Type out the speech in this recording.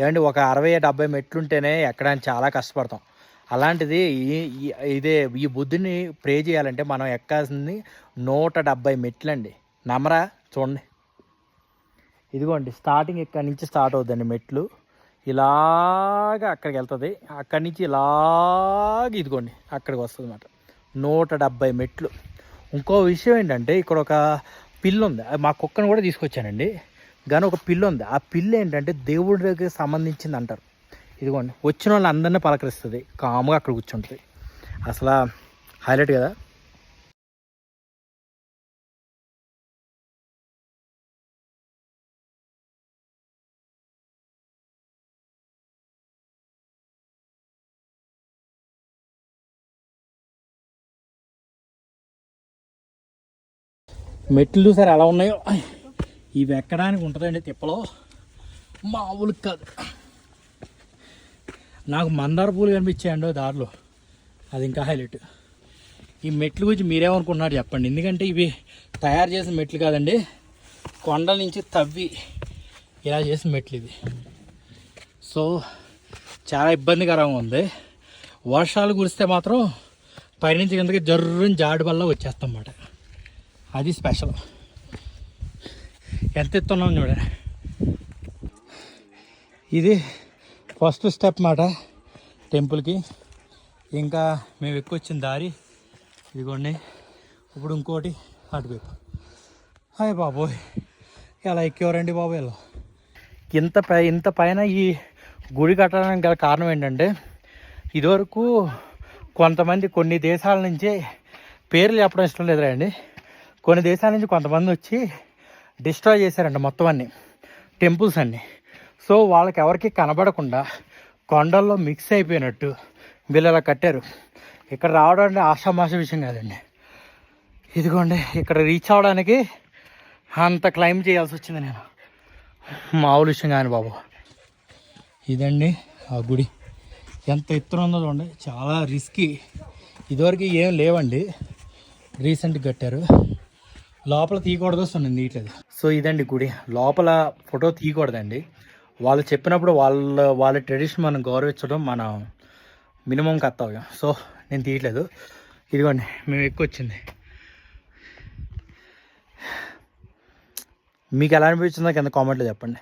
ఏమండి ఒక అరవై డెబ్బై మెట్లు ఉంటేనే ఎక్కడానికి చాలా కష్టపడతాం. అలాంటిది ఇదే ఈ బుద్ధుని ప్రే చేయాలంటే మనం ఎక్కాల్సింది నూట డెబ్బై మెట్లు అండి నమరా? చూడండి. ఇదిగోండి స్టార్టింగ్ ఇక్కడి నుంచి స్టార్ట్ అవుతుందండి మెట్లు. ఇలాగా అక్కడికి వెళ్తుంది. అక్కడి నుంచి ఇలాగ ఇదిగోండి అక్కడికి వస్తుంది అనమాట నూట డెబ్బై మెట్లు. ఇంకో విషయం ఏంటంటే ఇక్కడ ఒక పిల్లు ఉంది. అది మా కుక్కను కూడా తీసుకొచ్చానండి. కానీ ఒక పిల్లు ఉంది. ఆ పిల్లు ఏంటంటే దేవుడికి సంబంధించింది అంటారు. ఇదిగోండి వచ్చిన వాళ్ళు అందరినీ పలకరిస్తుంది. కాముగా అక్కడ కూర్చుంటుంది. అసలు హైలైట్ కదా? మెట్లు చూసారు ఎలా ఉన్నాయో? ఇవి ఎక్కడానికి ఉంటుందండి తిప్పలో. మామూలు కాదు. నాకు మందార పూలు కనిపించాయండి దారిలో. అది ఇంకా హైలైట్. ఈ మెట్లు గురించి మీరేమనుకుంటున్నారు చెప్పండి. ఎందుకంటే ఇవి తయారు చేసిన మెట్లు కాదండి. కొండల నుంచి తవ్వి ఇలా చేసిన మెట్లు ఇది సో చాలా ఇబ్బందికరంగా ఉంది. వర్షాలు కురిస్తే మాత్రం పైనుంచి కిందకి జర్రుని జాడు వల్ల వచ్చేస్తాం అన్నమాట. అది స్పెషల్. ఎంత ఎత్తున్నాం చూడ. ఇది ఫస్ట్ స్టెప్ మాట టెంపుల్కి. ఇంకా మేము ఎక్కువ వచ్చిన దారి ఇదిగోండి. ఇప్పుడు ఇంకోటి అటువైపు హాయ్ బాబోయ్. ఎలా ఎక్కేవారండి బాబు ఇలా ఇంత పై ఇంత పైన ఈ గుడి కట్టడానికి గల కారణం ఏంటంటే ఇదివరకు కొంతమంది కొన్ని దేశాల నుంచి పేర్లు చెప్పడం ఇష్టం లేదురా అండి. కొన్ని దేశాల నుంచి కొంతమంది వచ్చి డిస్ట్రాయ్ చేశారంట మొత్తం అన్ని టెంపుల్స్ అన్నీ. సో వాళ్ళకి ఎవరికి కనబడకుండా కొండల్లో మిక్స్ అయిపోయినట్టు వీళ్ళు అలా కట్టారు. ఇక్కడ రావడం అంటే ఆషామాష విషయం కాదండి. ఇదిగోండి ఇక్కడ రీచ్ అవ్వడానికి అంత క్లైమ్ చేయాల్సి వచ్చింది నేను. మామూలు విషయం కానీ బాబు. ఇదండి ఆ గుడి. ఎంత ఎత్తున ఉందో చూడండి. చాలా రిస్కీ ఇదివరకు ఏం లేవండి. రీసెంట్గా కట్టారు. లోపల తీయకూడదు వస్తుంది తీయట్లేదు సో ఇదండి గుడి. లోపల ఫోటో తీయకూడదండి. వాళ్ళు చెప్పినప్పుడు వాళ్ళ వాళ్ళ ట్రెడిషన్ మనం గౌరవించడం మన మినిమం కర్తవ్యం. సో నేను తీయట్లేదు. ఇదిగోండి మేము ఎక్కువ వచ్చింది మీకు ఎలా అనిపించిందో కింద కామెంట్లో చెప్పండి.